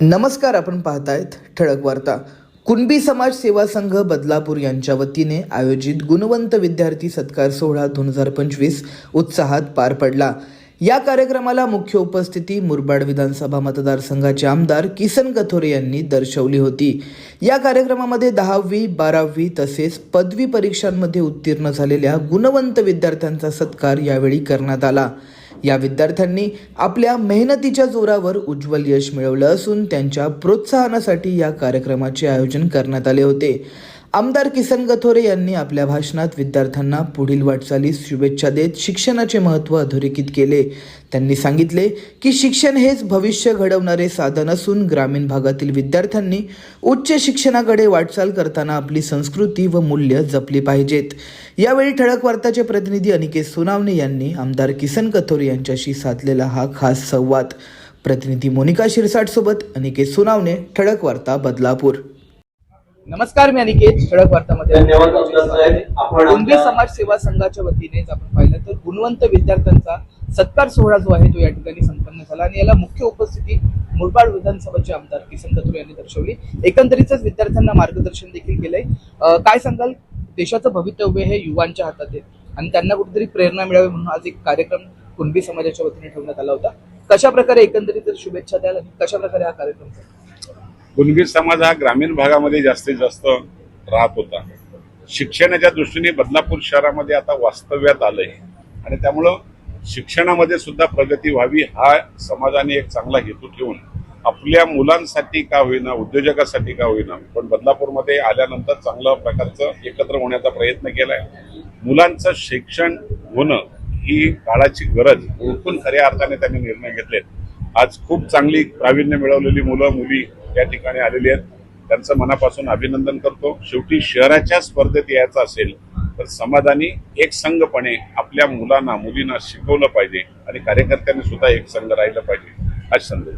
नमस्कार आपण पाहतायत ठळक वार्ता. कुणबी समाज सेवा संघ बदलापूर यांच्या वतीने आयोजित गुणवंत विद्यार्थी सत्कार सोहळा दोन हजार पंचवीस उत्साहात पार पडला. या कार्यक्रमाला मुख्य उपस्थिती मुरबाड विधानसभा मतदारसंघाचे आमदार किसन कथोरे यांनी दर्शवली होती. या कार्यक्रमामध्ये दहावी बारावी तसेच पदवी परीक्षांमध्ये उत्तीर्ण झालेल्या गुणवंत विद्यार्थ्यांचा सत्कार यावेळी करण्यात आला. या विद्यार्थ्यांनी आपल्या मेहनतीच्या जोरावर उज्ज्वल यश मिळवलं असून त्यांच्या प्रोत्साहनासाठी या कार्यक्रमाचे आयोजन करण्यात आले होते. आमदार किसन गथोरे यांनी आपल्या भाषणात विद्यार्थ्यांना पुढील वाटचालीस शुभेच्छा देत शिक्षणाचे महत्त्व अधोरेखित केले. त्यांनी सांगितले की शिक्षण हेच भविष्य घडवणारे साधन असून ग्रामीण भागातील विद्यार्थ्यांनी उच्च शिक्षणाकडे वाटचाल करताना आपली संस्कृती व मूल्य जपली पाहिजेत. यावेळी ठळक वार्ताचे प्रतिनिधी अनिकेत सोनावणे यांनी आमदार किसन कथोरे यांच्याशी साधलेला हा खास संवाद. प्रतिनिधी मोनिका शिरसाट सोबत अनिकेत सोनावणे ठळक वार्ता बदलापूर. नमस्कार मी अनिकेत ठळक वार्तामध्ये कुणबी समाज सेवा संघाच्या वतीने आपण पाहिलं तर गुणवंत विद्यार्थ्यांचा सत्कार सोहळा जो आहे तो या ठिकाणी संपन्न झाला. आणि याला मुख्य उपस्थिती मुरबाड विधानसभाचे आमदार किसन कथोरे यांनी दर्शवली. एकंदरीतच विद्यार्थ्यांना मार्गदर्शन देखील केलंय. काय सांगाल? देशाचं भवितव्य हे युवांच्या हातात आहे आणि त्यांना कुठेतरी प्रेरणा मिळावी म्हणून आज एक कार्यक्रम कुणबी समाजाच्या वतीने ठेवण्यात आला होता. कशा प्रकारे एकंदरीत शुभेच्छा द्याल आणि कशा प्रकारे हा कार्यक्रम? कुणबी समाज हा ग्रामीण भागामध्ये जास्तीत जास्त राहत होता. शिक्षणाच्या दृष्टीने बदलापूर शहरामध्ये आता वास्तव्यात आलंय. आणि त्यामुळं शिक्षणामध्ये सुद्धा प्रगती व्हावी हा समाजाने एक चांगला हेतू ठेवून आपल्या मुलांसाठी का होईना उद्योजकासाठी का होईना पण बदलापूरमध्ये आल्यानंतर चांगल्या प्रकारचं एकत्र होण्याचा प्रयत्न केलाय. मुलांचं शिक्षण होणं ही काळाची गरज ओळखून खऱ्या अर्थाने त्यांनी निर्णय घेतलेत. आज खूप चांगली प्रावीण्य मिळवलेली मुलं मुली या ठिकाणी आलेली आहेत. त्यांचं मनापासून अभिनंदन करतो. शेवटी शहराच्या स्पर्धेत यायचं असेल तर समाधानी एक संघपणे आपल्या मुलांना मुलींना शिकवलं पाहिजे आणि कार्यकर्त्यांनी सुद्धा एक संघ राहिलं पाहिजे. आज संदेश